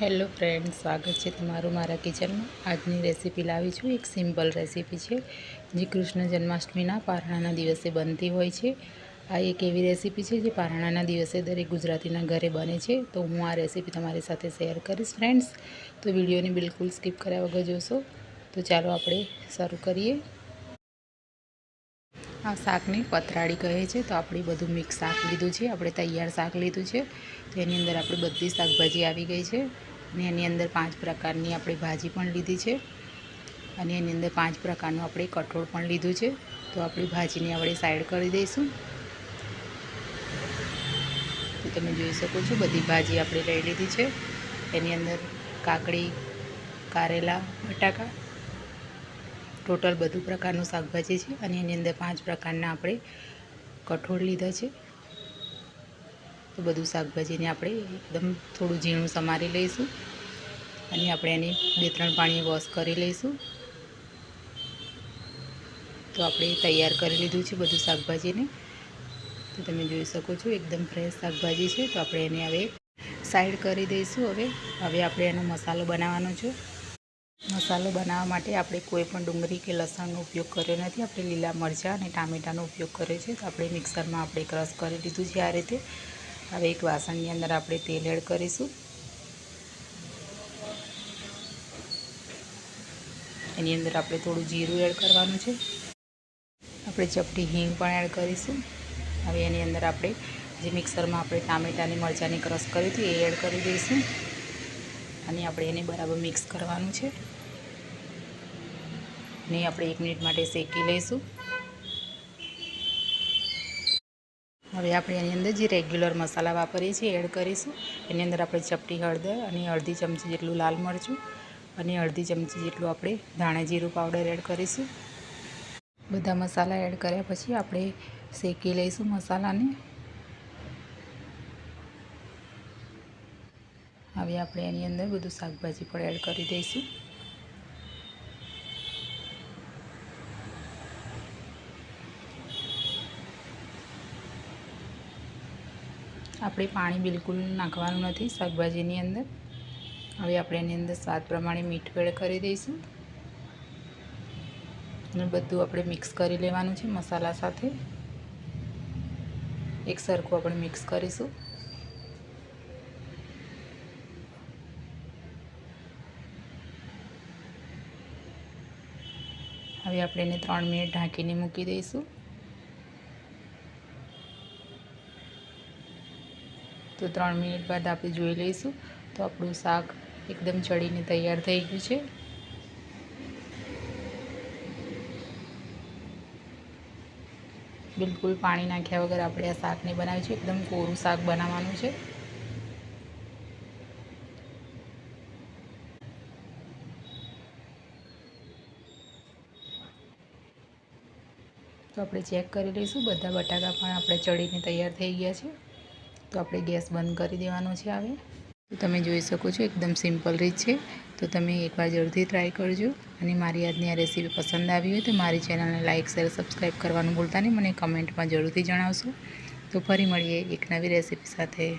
Hello friend સ્વાગત છે તમારું મારા કિચનમાં. આજની રેસીપી લાવી છું. એક સિમ્પલ રેસીપી છે. જે કૃષ્ણ જન્માષ્ટમીના પારણાના દિવસે બનતી હોય છે. આ એક એવી રેસીપી છે જે પારણાના દિવસે દરેક ગુજરાતીના ઘરે બને છે. તો હું આ રેસીપી તમારી સાથે શેર કરીશ ફ્રેન્ડ્સ. તો વિડીયોને બિલકુલ સ્કીપ કર્યા વગર જોશો. તો ચાલો આપણે શરૂ કરીએ. આ શાકને પતરાળી કહે છે, તો આપણે બધું મિક્સ શાક લીધું છે, આપણે તૈયાર શાક લીધું છે, તો એની અંદર આપણે બધી શાકભાજી આવી ગઈ છે અને એની અંદર પાંચ પ્રકારની આપણે ભાજી પણ લીધી છે, અને એની અંદર પાંચ પ્રકારનું આપણે કઠોળ પણ લીધું છે, તો આપણી ભાજીને આપણે સાઈડ કરી દઈશું. તો તમે જોઈ શકો છો, બધી ભાજી આપણે લઈ લીધી છે, એની અંદર કાકડી, કારેલા, બટાકા ટોટલ બધું પ્રકારનું શાકભાજી છે અને એની અંદર પાંચ પ્રકારના આપણે કઠોળ લીધા છે. તો બધું શાકભાજીને આપણે એકદમ થોડું ઝીણું સમારી લઈશું અને આપણે એને બે ત્રણ પાણીએ વોશ કરી લઈશું. તો આપણે તૈયાર કરી લીધું છે બધું શાકભાજીને. તો તમે જોઈ શકો છો એકદમ ફ્રેશ શાકભાજી છે. તો આપણે એને હવે સાઈડ કરી દઈશું હવે. હવે આપણે એનો મસાલો બનાવવાનો છે. મસાલો બનાવવા માટે આપણે કોઈ પણ ડુંગળી કે લસણનો ઉપયોગ કર્યો નથી. આપણે લીલા મરચાં અને ટામેટાનો ઉપયોગ કર્યો છે. તો આપણે મિક્સરમાં આપણે ક્રશ કરી લીધું છે આ રીતે. હવે એક વાસણની અંદર આપણે તેલ એડ કરીશું. એની અંદર આપણે થોડું જીરું એડ કરવાનું છે. આપણે ચપટી હિંગ પણ એડ કરીશું. હવે એની અંદર આપણે જે મિક્સરમાં આપણે ટામેટાની મરચાંની ક્રશ કરી હતી એ એડ કરી દઈશું. અને આપણે એને બરાબર મિક્સ કરવાનું છે. ને આપણે એક મિનિટ માટે શેકી લઈશું. હવે આપણે એની અંદર જે રેગ્યુલર મસાલા વાપરીએ છીએ એડ કરીશું. એની અંદર આપણે ચપટી હળદર અને અડધી ચમચી જેટલું લાલ મરચું અને અડધી ચમચી જેટલું આપણે ધાણા જીરું પાવડર એડ કરીશું. બધા મસાલા એડ કર્યા પછી આપણે શેકી લઈશું મસાલાને. હવે આપણે એની અંદર બધું શાકભાજી પણ એડ કરી દઈશું. આપણે પાણી બિલકુલ નાખવાનું નથી શાકભાજીની અંદર. હવે આપણે એની અંદર સ્વાદ પ્રમાણે મીઠું એડ કરી દઈશું. અને બધું આપણે મિક્સ કરી લેવાનું છે મસાલા સાથે. એક સરખું આપણે મિક્સ કરીશું. હવે આપણે એને ત્રણ મિનિટ ઢાંકીને મૂકી દઈશું. તો ત્રણ મિનિટ બાદ આપણે જોઈ લઈશું. તો આપણું શાક એકદમ ચડીને તૈયાર થઈ ગયું છે. બિલકુલ પાણી નાખ્યા વગર આપણે આ શાકને બનાવ્યું છે. એકદમ કોરું શાક બનાવવાનું છે. તો આપણે ચેક કરી લઈશું. બધા બટાકા પણ આપણે ચડીને તૈયાર થઈ ગયા છે. તો આપણે ગેસ બંધ કરી દેવાનો છે હવે. તો તમે જોઈ શકો છો, એકદમ સિમ્પલ રીત છે. તો તમે એકવાર જરૂરથી ટ્રાય કરજો. અને મારી આજની આ રેસીપી પસંદ આવી હોય તો મારી ચેનલને લાઇક, શેર સબસ્ક્રાઈબ કરવાનું ભૂલતા નહીં. મને કમેન્ટમાં જરૂરથી જણાવશો. તો ફરી મળીએ એક નવી રેસીપી સાથે.